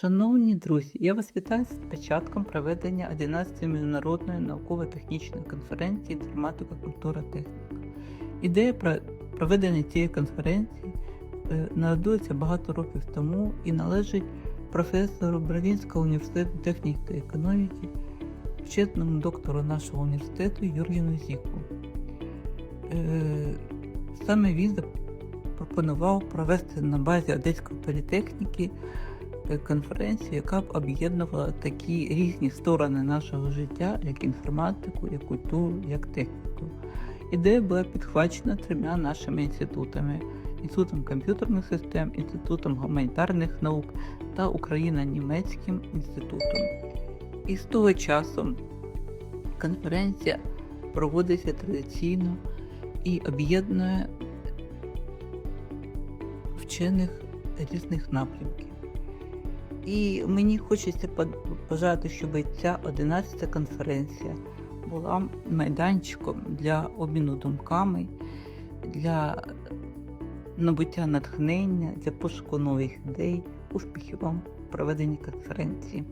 Шановні друзі, я вас вітаю з початком проведення 11-ї міжнародної науково-технічної конференції інформатика, культура, техніка. Ідея про проведення цієї конференції е, народилася багато років тому і належить професору Бравінського університету техніки та економіки, вченому доктору нашого університету Юргену Зіку. Е, Саме він запропонував провести на базі Одеської політехніки конференцію, яка б об'єднувала такі різні сторони нашого життя, як інформатику, як культуру, як техніку. Ідея була підхвачена трьома нашими інститутами: Інститутом комп'ютерних систем, Інститутом гуманітарних наук та Україно-німецьким інститутом. І з того часу конференція проводиться традиційно і об'єднує вчених різних напрямків. І мені хочеться бажати, щоб ця 11-та конференція була майданчиком для обміну думками, для набуття натхнення, для пошуку нових ідей, успіхів вам в проведенні конференції.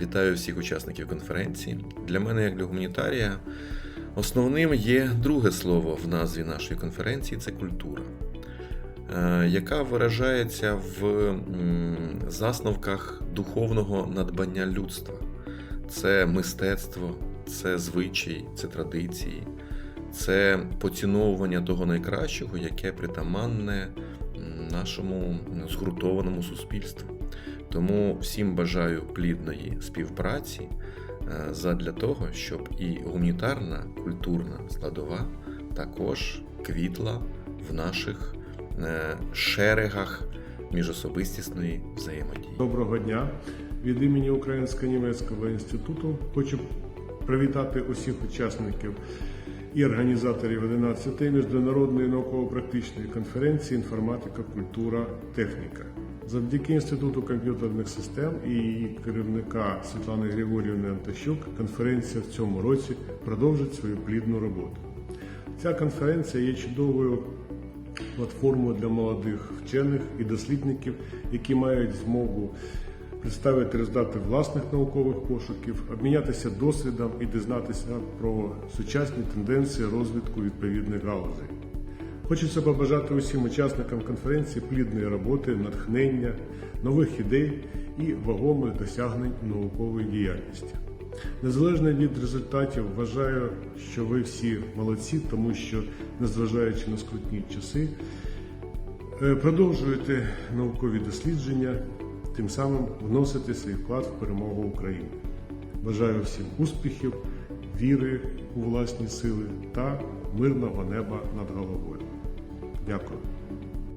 Вітаю всіх учасників конференції. Для мене, як для гуманітарія, основним є друге слово в назві нашої конференції це культура, яка виражається в засновках духовного надбання людства. Це мистецтво, це звичай, це традиції, це поціновування того найкращого, яке притаманне нашому згуртованому суспільству. Тому всім бажаю плідної співпраці е, задля того, щоб і гуманітарна культурна складова також квітла в наших е, шерегах міжособистісної взаємодії. Доброго дня. Від імені Українсько-німецького інституту хочу привітати усіх учасників і організаторів 11-ї міжнародної науково-практичної конференції Інформатика, культура, техніка. Завдяки Інституту комп'ютерних систем і її керівника Світлани Григорівни Антощук конференція в цьому році продовжить свою плідну роботу. Ця конференція є чудовою платформою для молодих вчених і дослідників, які мають змогу представити результати власних наукових пошуків, обмінятися досвідом і дізнатися про сучасні тенденції розвитку відповідних галузей. Хочеться побажати усім учасникам конференції плідної роботи, натхнення, нових ідей і вагомих досягнень наукової діяльності. Незалежно від результатів, вважаю, що ви всі молодці, тому що, незважаючи на скрутні часи, е, продовжуєте наукові дослідження, тим самим вносите свій вклад в перемогу України. Бажаю всім успіхів, віри у власні сили та мирного неба над головою. Дякую.